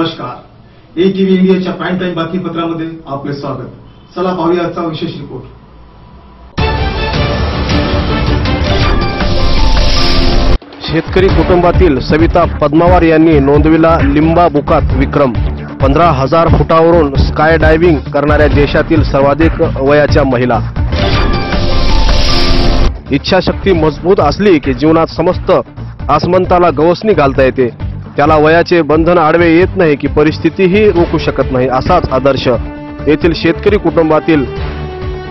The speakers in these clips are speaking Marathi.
ए टीव्ही इंडियाच्या प्राईम टाईम बातमीपत्रामध्ये आपले स्वागत. चला पाहूया आजचा विशेष रिपोर्ट शेतकरी कुटुंबातील सविता पद्मावार यांनी नोंदविला लिंबा बुकात विक्रम. पंधरा हजार फुटावरून स्काय डायव्हिंग करणाऱ्या देशातील सर्वाधिक वयाच्या महिला. इच्छाशक्ती मजबूत असली की जीवनात समस्त आसमंताला गवसणी घालता येते. त्याला वयाचे बंधन आडवे येत नाही की परिस्थितीही रोखू शकत नाही असाच आदर्श येथील शेतकरी कुटुंबातील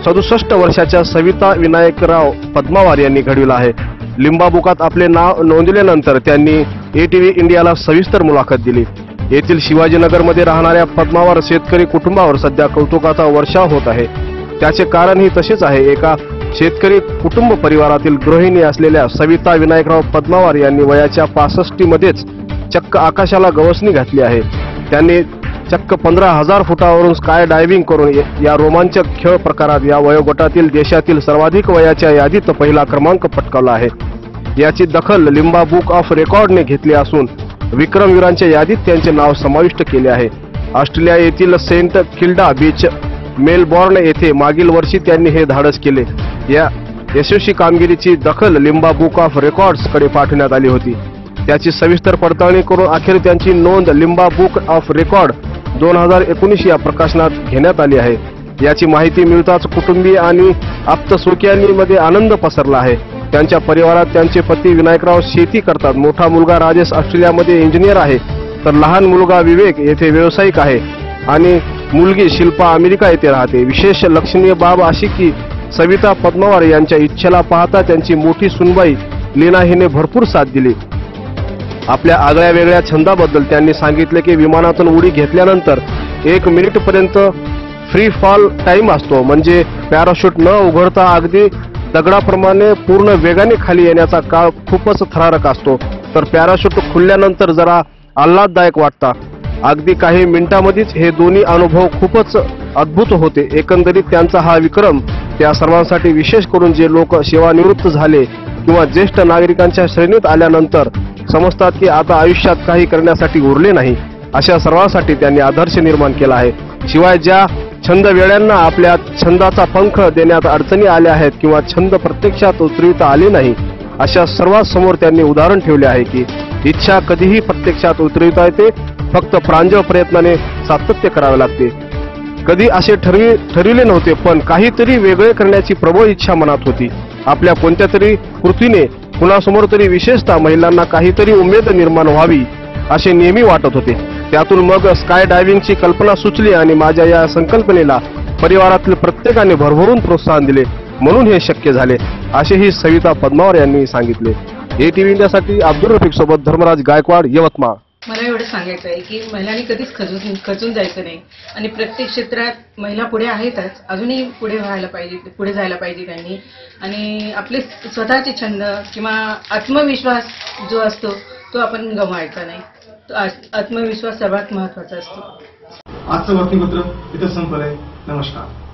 सदुसष्ट वर्षाच्या सविता विनायकराव पद्मावार यांनी घडविला आहे. लिंबाबुकात आपले नाव नोंदल्यानंतर त्यांनी ए टी व्ही इंडियाला सविस्तर मुलाखत दिली. येथील शिवाजीनगरमध्ये राहणाऱ्या पद्मावार शेतकरी कुटुंबावर सध्या कौतुकाचा वर्षाव होत आहे. त्याचे कारणही तसेच आहे. एका शेतकरी कुटुंब परिवारातील गृहिणी असलेल्या सविता विनायकराव पद्मावार यांनी वयाच्या पासष्टीमध्येच चक्क आकाशाला गवसणी घातली आहे. त्यांनी चक्क पंधरा हजार फुटावरून स्काय डायव्हिंग करून या- रोमांचक खेळ प्रकारात या वयोगटातील देशातील सर्वाधिक वयाच्या यादीत पहिला क्रमांक पटकावला आहे. याची दखल लिंबा बुक ऑफ रेकॉर्डने घेतली असून विक्रमवीरांच्या यादीत त्यांचे नाव समाविष्ट केले आहे. ऑस्ट्रेलिया येथील सेंट किल्डा बीच मेलबॉर्न येथे मागील वर्षी त्यांनी हे धाडस केले. या यशस्वी कामगिरीची दखल लिंबा बुक ऑफ रेकॉर्ड्सकडे पाठवण्यात आली होती. त्याची सविस्तर पडताळणी करून अखेर त्यांची नोंद लिंबा बुक ऑफ रेकॉर्ड दोन हजार एकोणीस या प्रकाशनात घेण्यात आली आहे. याची माहिती मिळताच कुटुंबीय आणि आप्तसुखियांमध्ये आनंद पसरला आहे. त्यांच्या परिवारात त्यांचे पती विनायकराव शेती करतात. मोठा मुलगा राजेश ऑस्ट्रेलियामध्ये इंजिनियर आहे. तर लहान मुलगा विवेक येथे व्यावसायिक आहे. आणि मुलगी शिल्पा अमेरिका येथे राहते. विशेष लक्षणीय बाब अशी की सविता पद्मावार यांच्या इच्छेला पाहता त्यांची मोठी सुनबाई लीना हिने भरपूर साथ दिली. आपल्या आगळ्या वेगळ्या छंदाबद्दल त्यांनी सांगितले की विमानातून उडी घेतल्यानंतर एक मिनिटपर्यंत फ्री फॉल टाईम असतो. म्हणजे पॅराशूट न उघडता अगदी दगडाप्रमाणे पूर्ण वेगाने खाली येण्याचा काळ खूपच थरारक असतो. तर पॅराशूट खुलल्यानंतर जरा आल्हाददायक वाटता. अगदी काही मिनिटांमध्येच हे दोन्ही अनुभव खूपच अद्भुत होते. एकंदरीत त्यांचा हा विक्रम त्या सर्वांसाठी विशेष करून जे लोक सेवानिवृत्त झाले किंवा ज्येष्ठ नागरिकांच्या श्रेणीत आल्यानंतर समजतात की आता आयुष्यात काही करण्यासाठी उरले नाही अशा सर्वांसाठी त्यांनी आदर्श निर्माण केला आहे. शिवाय ज्या छंद वेळ्यांना आपल्या छंदाचा पंख देण्यात अडचणी आल्या आहेत किंवा छंद प्रत्यक्षात उतरविता आले नाही अशा सर्वांसमोर त्यांनी उदाहरण ठेवले आहे की इच्छा कधीही प्रत्यक्षात उतरविता येते फक्त प्रांजळ प्रयत्नाने सातत्य करावे लागते. कधी असे ठरवी ठरविले नव्हते पण काहीतरी वेगळे करण्याची प्रबळ इच्छा मनात होती. आपल्या कोणत्या तरी कृतीने कुणासमोर तरी विशेषतः महिलांना काहीतरी उमेद निर्माण व्हावी असे नेहमी वाटत होते. त्यातून मग स्काय डायव्हिंगची कल्पना सुचली आणि माझ्या या संकल्पनेला परिवारातील प्रत्येकाने भरभरून प्रोत्साहन दिले म्हणून हे शक्य झाले असेही सविता पद्मावर यांनी सांगितले. ए टीव्ही इंडियासाठी अब्दुल रफीक सोबत धर्मराज गायकवाड यवतमाळ. मला एवढं सांगायचं आहे की महिलांनी कधीच खचून खचून जायचं नाही. आणि प्रत्येक क्षेत्रात महिला पुढे आहेतच. अजूनही पुढे व्हायला पाहिजे पुढे जायला पाहिजे त्यांनी. आणि आपले स्वतःचे छंद किंवा आत्मविश्वास जो असतो तो आपण गमवायचा नाही. तो आत्मविश्वास सर्वात महत्त्वाचा असतो. आजचं बातमीपत्र इथं संपलंय. नमस्कार.